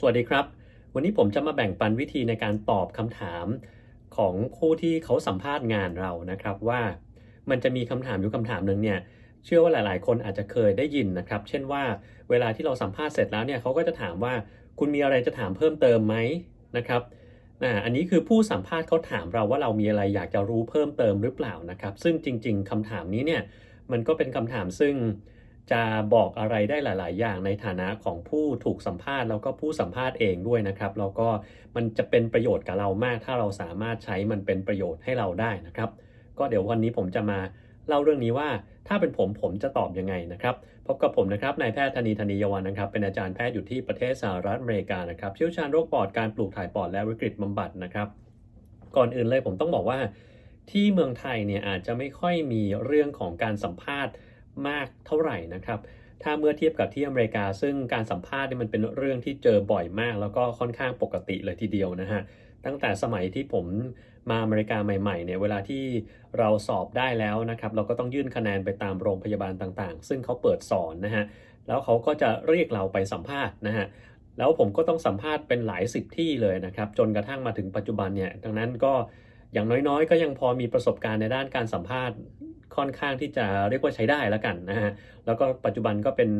สวัสดีครับ วันนี้ผมจะมาแบ่งปันวิธีในการตอบคำถามของผู้ที่เขาสัมภาษณ์งานเรานะครับว่ามันจะมีคำถามอยู่คำถามหนึ่งเนี่ยเชื่อว่าหลาย ๆ คนอาจจะเคยได้ยินนะครับ เช่นว่าเวลาที่เราสัมภาษณ์เสร็จแล้วเนี่ยเขาก็จะถามว่าคุณมีอะไรจะถามเพิ่มเติมไหมนะครับอ่าอันนี้คือผู้สัมภาษณ์เขาถามเราว่าเรามีอะไรอยากจะรู้เพิ่มเติมหรือเปล่านะครับ ซึ่งจริง ๆคำถามนี้เนี่ยมันก็เป็นคำถามซึ่ง จะบอกอะไรได้หลาย ๆ อย่างในฐานะของผู้ถูกสัมภาษณ์แล้วก็ผู้สัมภาษณ์เองด้วยนะครับแล้วก็มันจะเป็นประโยชน์กับเรามาก ถ้าเราสามารถใช้มันเป็นประโยชน์ให้เราได้นะครับ ก็เดี๋ยววันนี้ผมจะมาเล่าเรื่องนี้ว่าถ้าเป็นผมผมจะตอบยังไงนะครับพบกับผมนะครับนายแพทย์ธนีธนียวันนะครับ เป็นอาจารย์แพทย์อยู่ที่ประเทศสหรัฐอเมริกานะครับเชี่ยวชาญโรคปอดการปลูกถ่ายปอดและวิกฤตบำบัดนะครับ ก่อนอื่นเลยผมต้องบอกว่า ที่เมืองไทยเนี่ยอาจจะไม่ค่อยมีเรื่องของการสัมภาษณ์ มากเท่าไหร่นะครับ ถ้าเมื่อเทียบกับที่อเมริกา ซึ่งการสัมภาษณ์เนี่ยมันเป็นเรื่องที่เจอบ่อยมาก แล้วก็ค่อนข้างปกติเลยทีเดียวนะฮะตั้งแต่สมัยที่ผมมาอเมริกาใหม่ๆเนี่ยเวลาที่เราสอบได้แล้วนะครับ เราก็ต้องยื่นคะแนนไปตามโรงพยาบาลต่างๆ ซึ่งเขาเปิดสอนนะฮะแล้วเขาก็จะเรียกเราไปสัมภาษณ์นะฮะแล้วผมก็ต้องสัมภาษณ์เป็นหลายสิบที่เลยนะครับ จนกระทั่งมาถึงปัจจุบันเนี่ยดังนั้นก็อย่างน้อยๆ ก็ยังพอมีประสบการณ์ในด้านการสัมภาษณ์ ค่อนข้างที่จะเรียกว่าใช้ได้แล้วกันนะฮะแล้วก็ปัจจุบันก็เป็น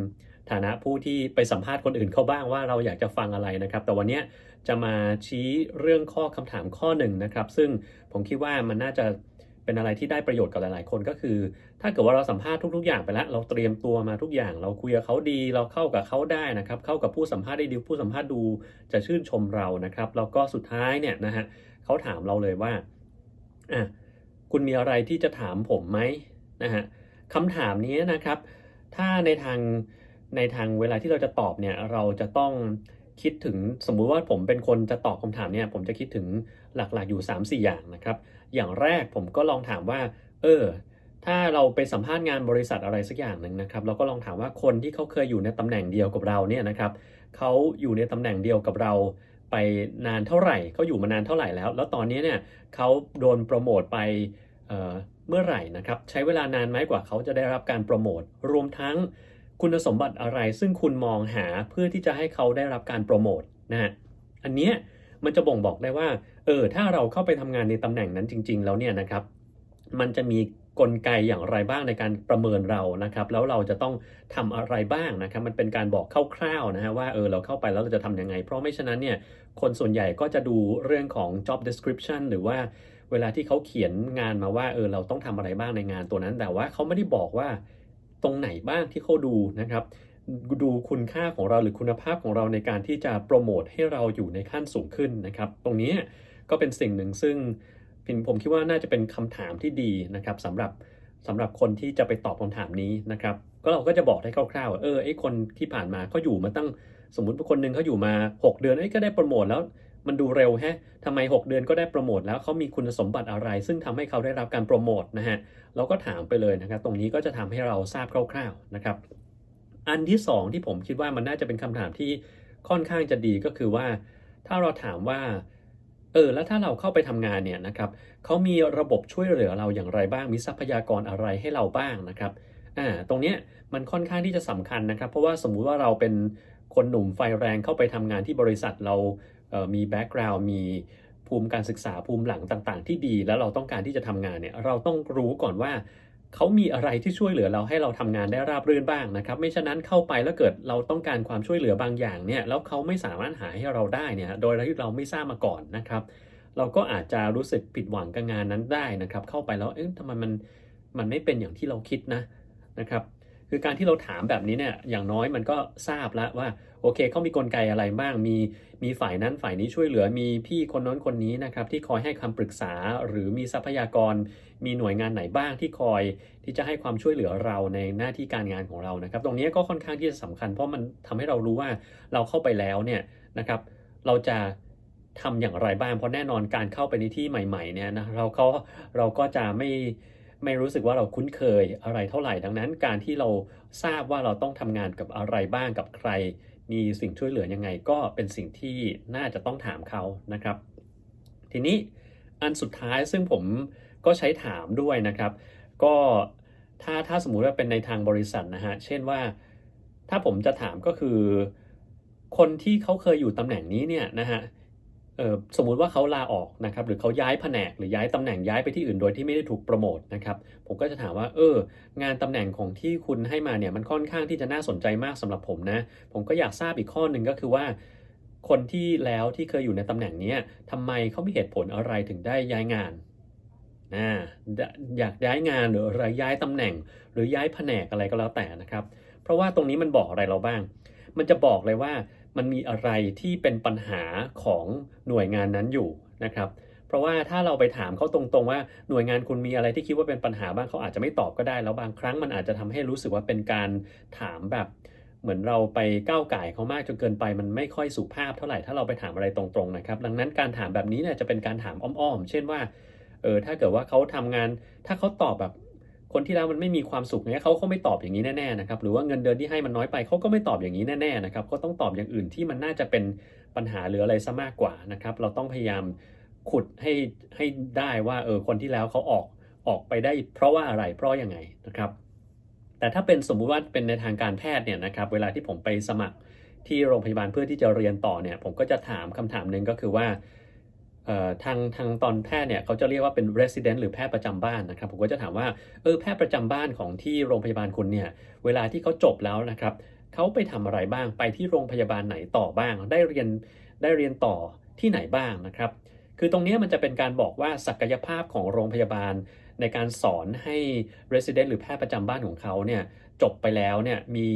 ฐานะผู้ที่ไปสัมภาษณ์คนอื่นเขาบ้างว่าเราอยากจะฟังอะไรนะครับ แต่วันนี้จะมาชี้เรื่องข้อคำถามข้อหนึ่งนะครับ ซึ่งผมคิดว่ามันน่าจะเป็นอะไรที่ได้ประโยชน์กับหลาย ๆ คนก็คือ ถ้าเกิดว่าเราสัมภาษณ์ทุก ๆ อย่างไปแล้ว เราเตรียมตัวมาทุกอย่าง เราคุยกับเขาดี เราเข้ากับเขาได้นะครับ เข้ากับผู้สัมภาษณ์ได้ดีผู้สัมภาษณ์ดูจะชื่นชมเรานะครับแล้วก็สุดท้ายเนี่ยนะฮะเขาถามเราเลยว่าอะ คุณมีอะไรที่จะถามผมไหมนะฮะคำถามนี้นะครับ ถ้าในทางในทางเวลาที่เราจะตอบเนี่ยเราจะต้องคิดถึงสมมุติว่าผมเป็นคนจะตอบคำถามเนี่ยผมจะคิดถึงหลักๆอยู่ 3-4 อย่างนะครับ อย่างแรกผมก็ลองถามว่า เออ ถ้าเราไปสัมภาษณ์งานบริษัทอะไรสักอย่างหนึ่งนะครับ เราก็ลองถามว่าคนที่เขาเคยอยู่ในตำแหน่งเดียวกับเราเนี่ยนะครับเขาอยู่ในตำแหน่งเดียวกับเรา ไปนานเท่าไหร่เขาอยู่มานานเท่าไหร่แล้ว แล้วตอนนี้เนี่ยเขาโดนโปรโมทไป เเมื่อไหร่นะครับใช้เวลานานไหมกว่าเขาจะได้รับการโปรโมทรวมทั้งคุณสมบัติอะไรซึ่งคุณมองหาเพื่อที่จะให้เขาได้รับการโปรโมทนะฮะอันเนี้ยมันจะบ่งบอกได้ว่าเออถ้าเราเข้าไปทำงานในตำแหน่งนั้นจริง ๆ แล้วเนี่ยนะครับ มันจะมีกลไกอย่างไรบ้างในการประเมินเรานะครับ แล้วเราจะต้องทำอะไรบ้างนะครับ มันเป็นการบอกคร่าวๆนะฮะว่าเออเราเข้าไปแล้วเราจะทํำยังไง เพราะไม่ฉะนั้นเนี่ยคนส่วนใหญ่ก็จะดูเรื่องของ job description หรือว่า เวลาที่เขาเขียนงานมาว่าเออเราต้องทำอะไรบ้างในงานตัวนั้น แต่ว่าเขาไม่ได้บอกว่าตรงไหนบ้างที่เขาดูนะครับ ดูคุณค่าของเราหรือคุณภาพของเราในการที่จะโปรโมทให้เราอยู่ในขั้นสูงขึ้นนะครับ ตรงนี้ก็เป็นสิ่งหนึ่งซึ่งผมคิดว่าน่าจะเป็นคำถามที่ดีนะครับสำหรับสำหรับคนที่จะไปตอบคำถามนี้นะครับ ก็เราก็จะบอกได้คร่าวๆเออไอ้คนที่ผ่านมาเขาอยู่มาตั้งสมมุติคนหนึ่งเขาอยู่มา 6 เดือนไอ้ก็ได้โปรโมทแล้ว มันดูเร็วแฮะทำไม 6 เดือนก็ได้โปรโมทแล้วเขามีคุณสมบัติอะไร ซึ่งทำให้เขาได้รับการโปรโมทนะฮะเราก็ถามไปเลยนะครับ ตรงนี้ก็จะทำให้เราทราบคร่าวๆนะครับ อันที่ 2 ที่ผมคิดว่ามันน่าจะเป็นคำถามที่ค่อนข้างจะดีก็คือว่า ถ้าเราถามว่าเออแล้วถ้าเราเข้าไปทำงานเนี่ยนะครับเขามีระบบช่วยเหลือเราอย่างไรบ้างมีทรัพยากรอะไรให้เราบ้างนะครับอ่าตรงเนี้ยมันค่อนข้างที่จะสำคัญนะครับ เพราะว่าสมมุติว่าเราเป็นคนหนุ่มไฟแรงเข้าไปทำงานที่บริษัทเรา มีแบ็กกราวด์มีภูมิการศึกษาภูมิหลังต่างๆ ที่ดี แล้วเราต้องการที่จะทำงานเนี่ยเราต้องรู้ก่อนว่าเขามีอะไรที่ช่วยเหลือเราให้เราทำงานได้ราบรื่นบ้างนะครับ ไม่ฉะนั้นเข้าไปแล้วเกิดเราต้องการความช่วยเหลือบางอย่างเนี่ยแล้วเขาไม่สามารถหาให้เราได้เนี่ยโดยที่เราไม่ทราบมาก่อนนะครับ เราก็อาจจะรู้สึกผิดหวังกับงานนั้นได้นะครับ เข้าไปแล้วเอ๊ะทำไมมันมันไม่เป็นอย่างที่เราคิดนะนะครับ คือการที่เราถามแบบนี้เนี่ยอย่างน้อยมันก็ทราบแล้วว่าโอเคเขามีกลไกอะไรบ้างมีมีฝ่ายนั้นฝ่ายนี้ช่วยเหลือมีพี่คนน้นคนนี้นะครับที่คอยให้คำปรึกษาหรือมีทรัพยากร มีหน่วยงานไหนบ้างที่คอยที่จะให้ความช่วยเหลือเราในหน้าที่การงานของเรานะครับ ตรงนี้ก็ค่อนข้างที่จะสำคัญ เพราะมันทำให้เรารู้ว่าเราเข้าไปแล้วเนี่ยนะครับเราจะทำอย่างไรบ้างเพราะแน่นอนการเข้าไปในที่ใหม่ๆเนี่ยนะเราก็เราก็จะไม่ ไม่รู้สึกว่าเราคุ้นเคยอะไรเท่าไหร่ดังนั้น การที่เราทราบว่าเราต้องทำงานกับอะไรบ้างกับใคร มีสิ่งช่วยเหลือยังไงก็เป็นสิ่งที่น่าจะต้องถามเขานะครับ ทีนี้อันสุดท้ายซึ่งผมก็ใช้ถามด้วยนะครับ ก็ถ้าถ้าสมมุติว่าเป็นในทางบริษัทนะฮะเช่นว่าถ้าผมจะถามก็คือ คนที่เขาเคยอยู่ตำแหน่งนี้เนี่ยนะฮะเสมมุติว่าเขาลาออกนะครับหรือเขาย้ายแผนกหรือย้ายตำแหน่งย้ายไปที่อื่นโดยที่ไม่ได้ถูกโปรโมทนะครับผมก็จะถามว่าเอองานตำแหน่งของที่คุณให้มาเนี่ยมันค่อนข้างที่จะน่าสนใจมากสำหรับผมนะผมก็อยากทราบอีกข้อหนึ่งก็คือว่า คนที่แล้วที่เคยอยู่ในตำแหน่งนี้ยทำไมเขามีเหตุผลอะไรถึงได้ย้ายงานนะอยากย้ายงานหรืออะไรย้ายตำแหน่ง หรือย้ายแผนกอะไรก็แล้วแต่นะครับ เพราะว่าตรงนี้มันบอกอะไรเราบ้าง มันจะบอกเลยว่า มันมีอะไรที่เป็นปัญหาของหน่วยงานนั้นอยู่นะครับเพราะว่าถ้าเราไปถามเขาตรงๆว่าหน่วยงานคุณมีอะไรที่คิดว่าเป็นปัญหาบ้างเขาอาจจะไม่ตอบก็ได้ แล้วบางครั้งมันอาจจะทำให้รู้สึกว่าเป็นการถามแบบ เหมือนเราไปก้าวไก่เขามากจนเกินไป มันไม่ค่อยสุภาพเท่าไหร่ถ้าเราไปถามอะไรตรงๆนะครับดังนั้นการถามแบบนี้เนี่ยจะเป็นการถามอ้อมๆ เช่นว่าเออถ้าเกิดว่าเขาทำงานถ้าเขาตอบแบบ คนที่แล้วมันไม่มีความสุขเนี่ยเขาเขาไม่ตอบอย่างนี้แน่ๆนะครับหรือว่าเงินเดือนที่ให้มันน้อยไปเขาก็ไม่ตอบอย่างนี้แน่ๆนะครับก็ต้องตอบอย่างอื่นที่มันน่าจะเป็นปัญหาหรืออะไรซะมากกว่านะครับเราต้องพยายามขุดให้ให้ได้ว่าเออคนที่แล้วเขาออกออกไปได้เพราะว่าอะไรเพราะยังไงนะครับแต่ถ้าเป็นสมมุติว่าเป็นในทางการแพทย์เนี่ยนะครับเวลาที่ผมไปสมัครที่โรงพยาบาลเพื่อที่จะเรียนต่อเนี่ยผมก็จะถามคำถามหนึ่งก็คือว่า ทางทางตอนแพทย์เนี่ยเขาจะเรียกว่าเป็น resident หรือแพทย์ประจำบ้านนะครับ ผมก็จะถามว่าเออแพทย์ประจำบ้านของที่โรงพยาบาลคุณเนี่ยเวลาที่เขาจบแล้วนะครับเขาไปทำอะไรบ้างไปที่โรงพยาบาลไหนต่อบ้าง ได้เรียนได้เรียนต่อที่ไหนบ้างนะครับ คือตรงนี้มันจะเป็นการบอกว่าศักยภาพของโรงพยาบาล ในการสอนให้ resident หรือแพทย์ประจำบ้านของเขาเนี่ยจบไปแล้วเนี่ยมี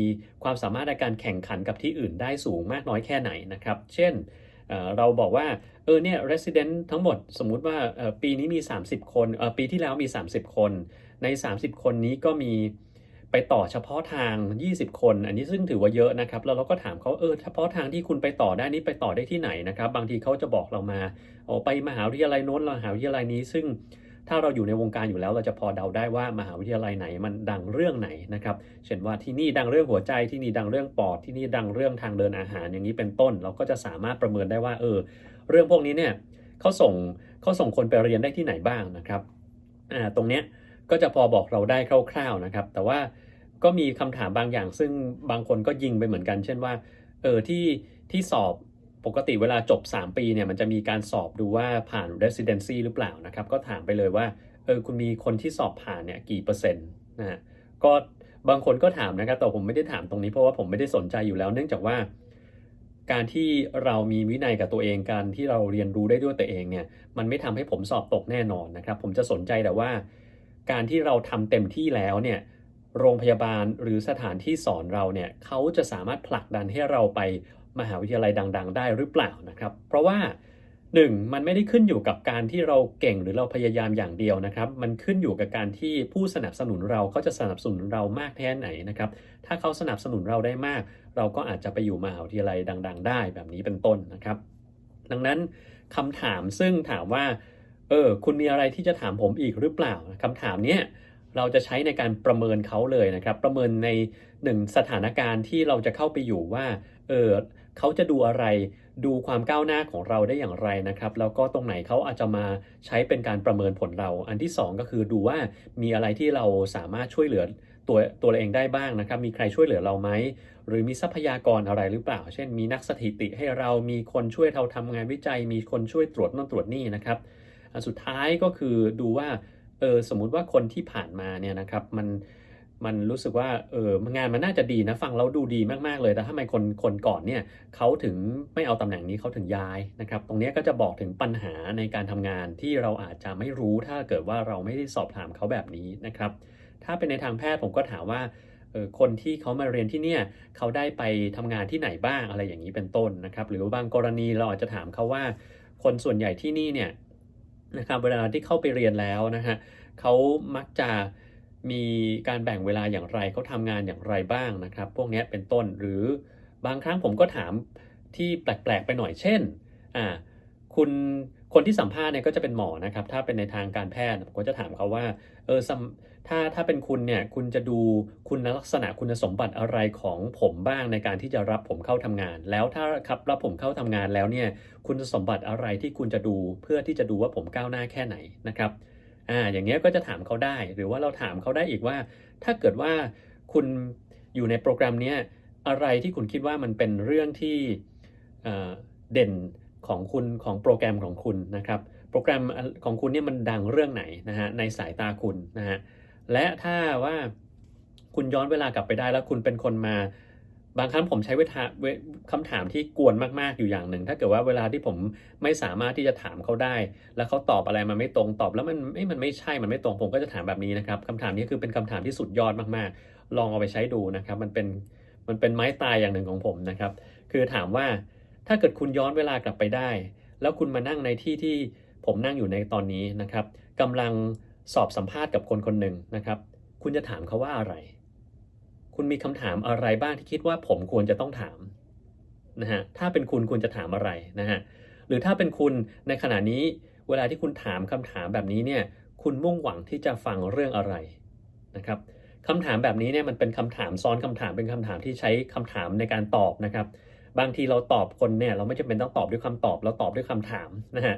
ความสามารถในการแข่งขันกับที่อื่นได้สูงมากน้อยแค่ไหนนะครับ เช่น เราบอกว่าเออเนี่ย resident ทั้งหมดสมมุติว่าปีนี้มี 30 คนปีที่แล้วมี 30 คนใน 30 คนนี้ก็มีไปต่อเฉพาะทาง 20 คน อันนี้ซึ่งถือว่าเยอะนะครับ แล้วเราก็ถามเขาเออเฉพาะทางที่คุณไปต่อได้นี้ไปต่อได้ที่ไหนนะครับ บางทีเขาจะบอกเรามาออไปมหาวิทยาลัยโน้นมหาวิทยาลัยนี้ซึ่ง ถ้าเราอยู่ในวงการอยู่แล้วเราจะพอเดาได้ว่ามหาวิทยาลัยไหนมันดังเรื่องไหนนะครับ เช่นว่าที่นี่ดังเรื่องหัวใจที่นี่ดังเรื่องปอดที่นี่ดังเรื่องทางเดินอาหารอย่างนี้เป็นต้น เราก็จะสามารถประเมินได้ว่าเออเรื่องพวกนี้เนี่ยเขาส่งเขาส่งคนไปเรียนได้ที่ไหนบ้างนะครับอ่าตรงเนี้ยก็จะพอบอกเราได้คร่าวๆนะครับ แต่ว่าก็มีคำถามบางอย่างซึ่งบางคนก็ยิงไปเหมือนกัน เช่นว่าเออที่ที่สอบ ปกติเวลาจบ 3 ปีเนี่ยมันจะมีการสอบดูว่าผ่าน residency หรือเปล่านะครับ ก็ถามไปเลยว่าเออคุณมีคนที่สอบผ่านเนี่ยกี่เปอร์เซ็นต์นะฮะก็บางคนก็ถามนะครับแต่ผมไม่ได้ถามตรงนี้เพราะว่าผมไม่ได้สนใจอยู่แล้ว เนื่องจากว่า การที่เรามีวินัยกับตัวเองการที่เราเรียนรู้ได้ด้วยตัวเองเนี่ยมันไม่ทำให้ผมสอบตกแน่นอนนะครับ ผมจะสนใจแต่ว่า การที่เราทำเต็มที่แล้วเนี่ยโรงพยาบาลหรือสถานที่สอนเราเนี่ยเขาจะสามารถผลักดันให้เราไป มหาวิทยาลัยดัง ๆ ได้หรือเปล่านะครับ เพราะว่า 1. มันไม่ได้ขึ้นอยู่กับการที่เราเก่งหรือเราพยายามอย่างเดียวนะครับ มันขึ้นอยู่กับการที่ผู้สนับสนุนเราเขาจะสนับสนุนเรามากแค่ไหนนะครับ ถ้าเขาสนับสนุนเราได้มาก เราก็อาจจะไปอยู่มหาวิทยาลัยดัง ๆ ได้แบบนี้เป็นต้นนะครับ ดังนั้นคำถามซึ่งถามว่า เออ คุณมีอะไรที่จะถามผมอีกหรือเปล่าคำถามเนี้ยเราจะใช้ในการประเมินเขาเลยนะครับ ประเมินในหนึ่งสถานการณ์ที่เราจะเข้าไปอยู่ว่า เออ เขาจะดูอะไร ดูความก้าวหน้าของเราได้อย่างไรนะครับ แล้วก็ตรงไหนเขาอาจจะมาใช้เป็นการประเมินผลเรา อันที่ 2 ก็คือดูว่ามีอะไรที่เราสามารถช่วยเหลือตัวตัวเองได้บ้างนะครับ มีใครช่วยเหลือเราไหม หรือมีทรัพยากรอะไรหรือเปล่า เช่น มีนักสถิติให้เรา มีคนช่วยเราทำงานวิจัย มีคนช่วยตรวจนั่นตรวจนี่นะครับ อันสุดท้ายก็คือดูว่า เออ สมมุติว่าคนที่ผ่านมาเนี่ยนะครับ มัน มันรู้สึกว่าเอองานมันน่าจะดีนะฟังแล้วดูดีมากๆเลยแต่ถ้าไมคนคนก่อนเนี่ยเขาถึงไม่เอาตำแหน่งนี้เขาถึงย้ายนะครับ ตรงนี้ก็จะบอกถึงปัญหาในการทำงานที่เราอาจจะไม่รู้ถ้าเกิดว่าเราไม่ได้สอบถามเขาแบบนี้นะครับ ถ้าเป็นในทางแพทย์ผมก็ถามว่าคนที่เขามาเรียนที่เนี่ยเขาได้ไปทำงานที่ไหนบ้างอะไรอย่างนี้เป็นต้นนะครับ หรือบางกรณีเราอาจจะถามเขาว่า คนส่วนใหญ่ที่นี่เนี่ยนะครับเวลาที่เข้าไปเรียนแล้วนะฮะเขามักจะ มีการแบ่งเวลาอย่างไรเขาทำงานอย่างไรบ้างนะครับ พวกนี้เป็นต้นหรือบางครั้งผมก็ถามที่แปลกๆไปหน่อยเช่นอ่าคุณคนที่สัมภาษณ์เนี่ยก็จะเป็นหมอนะครับ ถ้าเป็นในทางการแพทย์ผมก็จะถามเขาว่าเออถ้าถ้าเป็นคุณเนี่ยคุณจะดูคุณลักษณะคุณสมบัติอะไรของผมบ้างในการที่จะรับผมเข้าทำงาน แล้วถ้าครับรับผมเข้าทำงานแล้วเนี่ยคุณสมบัติอะไรที่คุณจะดูเพื่อที่จะดูว่าผมก้าวหน้าแค่ไหนนะครับ อ่าอย่างเงี้ยก็จะถามเขาได้ หรือว่าเราถามเขาได้อีกว่า ถ้าเกิดว่าคุณอยู่ในโปรแกรมนี้อะไรที่คุณคิดว่ามันเป็นเรื่องที่เด่นของคุณของโปรแกรมของคุณนะครับ โปรแกรมของคุณเนี่ยมันดังเรื่องไหนนะฮะในสายตาคุณนะฮะและถ้าว่าคุณย้อนเวลากลับไปได้แล้วคุณเป็นคนมา บางครั้งผมใช้เวทาเวคำถามที่กวนมากๆอยู่อย่างหนึ่ง ถ้าเกิดว่าเวลาที่ผมไม่สามารถที่จะถามเขาได้ แล้วเขาตอบอะไรมาไม่ตรงตอบแล้วมันไม่มันไม่ใช่มันไม่ตรงผมก็จะถามแบบนี้นะครับคำถามนี้คือเป็นคำถามที่สุดยอดมากๆ ลองเอาไปใช้ดูนะครับ มันเป็นมันเป็นไม้ตายอย่างหนึ่งของผมนะครับ คือถามว่าถ้าเกิดคุณย้อนเวลากลับไปได้ แล้วคุณมานั่งในที่ที่ผมนั่งอยู่ในตอนนี้นะครับกำลังสอบสัมภาษณ์กับคนคนหนึ่งนะครับ คุณจะถามเขาว่าอะไร คุณมีคำถามอะไรบ้างที่คิดว่าผมควรจะต้องถามนะฮะถ้าเป็นคุณคุณจะถามอะไรนะฮะหรือถ้าเป็นคุณในขณะนี้เวลาที่คุณถามคำถามแบบนี้เนี่ยคุณมุ่งหวังที่จะฟังเรื่องอะไรนะครับคำถามแบบนี้เนี่ยมันเป็นคำถามซ้อนคำถามเป็นคำถามที่ใช้คำถามในการตอบนะครับ บางทีเราตอบคนเนี่ยเราไม่จำเป็นต้องตอบด้วยคำตอบเราตอบด้วยคำถามนะฮะ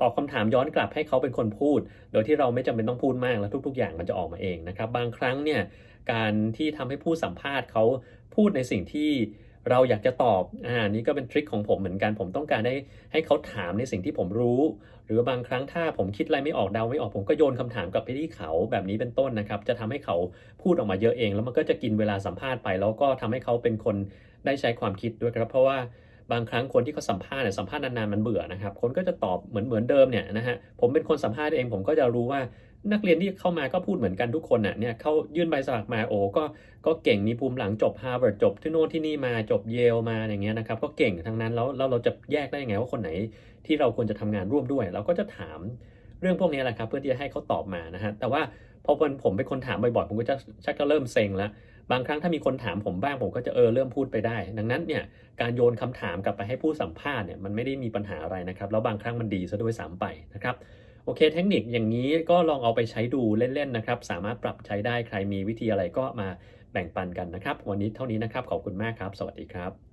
ตอบคำถามย้อนกลับให้เขาเป็นคนพูด โดยที่เราไม่จำเป็นต้องพูดมากแล้วทุก ๆ อย่างมันจะออกมาเองนะครับ บางครั้งเนี่ยการที่ทำให้ผู้สัมภาษณ์เขาพูดในสิ่งที่เราอยากจะตอบ อ่า นี่ก็เป็นทริคของผมเหมือนกัน ผมต้องการได้ให้เขาถามในสิ่งที่ผมรู้ หรือบางครั้งถ้าผมคิดอะไรไม่ออกเดาไม่ออก ผมก็โยนคำถามกลับไปที่เขาแบบนี้เป็นต้นนะครับ จะทำให้เขาพูดออกมาเยอะเอง แล้วมันก็จะกินเวลาสัมภาษณ์ไป แล้วก็ทำให้เขาเป็นคนได้ใช้ความคิดด้วยครับ เพราะว่า บางครั้งคนที่เขาสัมภาษณ์เนี่ยสัมภาษณ์นานๆมันเบื่อนะครับ คนก็จะตอบเหมือนเหมือนเดิมเนี่ยนะฮะผมเป็นคนสัมภาษณ์เองผมก็จะรู้ว่านักเรียนที่เข้ามาก็พูดเหมือนกันทุกคนน่ะเนี่ยเขายื่นใบสมัครมาโอ้ก็ก็เก่งมีภูมิหลังจบฮาร์วาร์ดจบที่โน่นที่นี่มาจบเยลมาอย่างเงี้ยนะครับก็เก่งทั้งนั้นแล้วแล้วเราจะแยกได้ยังไงว่าคนไหนที่เราควรจะทำงานร่วมด้วย เราก็จะถามเรื่องพวกนี้แหละครับเพื่อที่จะให้เขาตอบมานะฮะแต่ว่า พอเป็นผมเป็นคนถามบ่อยๆผมก็จะชักจะเริ่มเซ็งแล้วบางครั้งถ้ามีคนถามผมบ้างผมก็จะเออเริ่มพูดไปได้ ดังนั้นเนี่ยการโยนคำถามกลับไปให้ผู้สัมภาษณ์เนี่ยมันไม่ได้มีปัญหาอะไรนะครับ แล้วบางครั้งมันดีซะด้วยซ้ำไปนะครับโอเคเทคนิคอย่างนี้ก็ลองเอาไปใช้ดูเล่นๆนะครับ สามารถปรับใช้ได้ใครมีวิธีอะไรก็มาแบ่งปันกันนะครับ วันนี้เท่านี้นะครับขอบคุณมากครับ สวัสดีครับ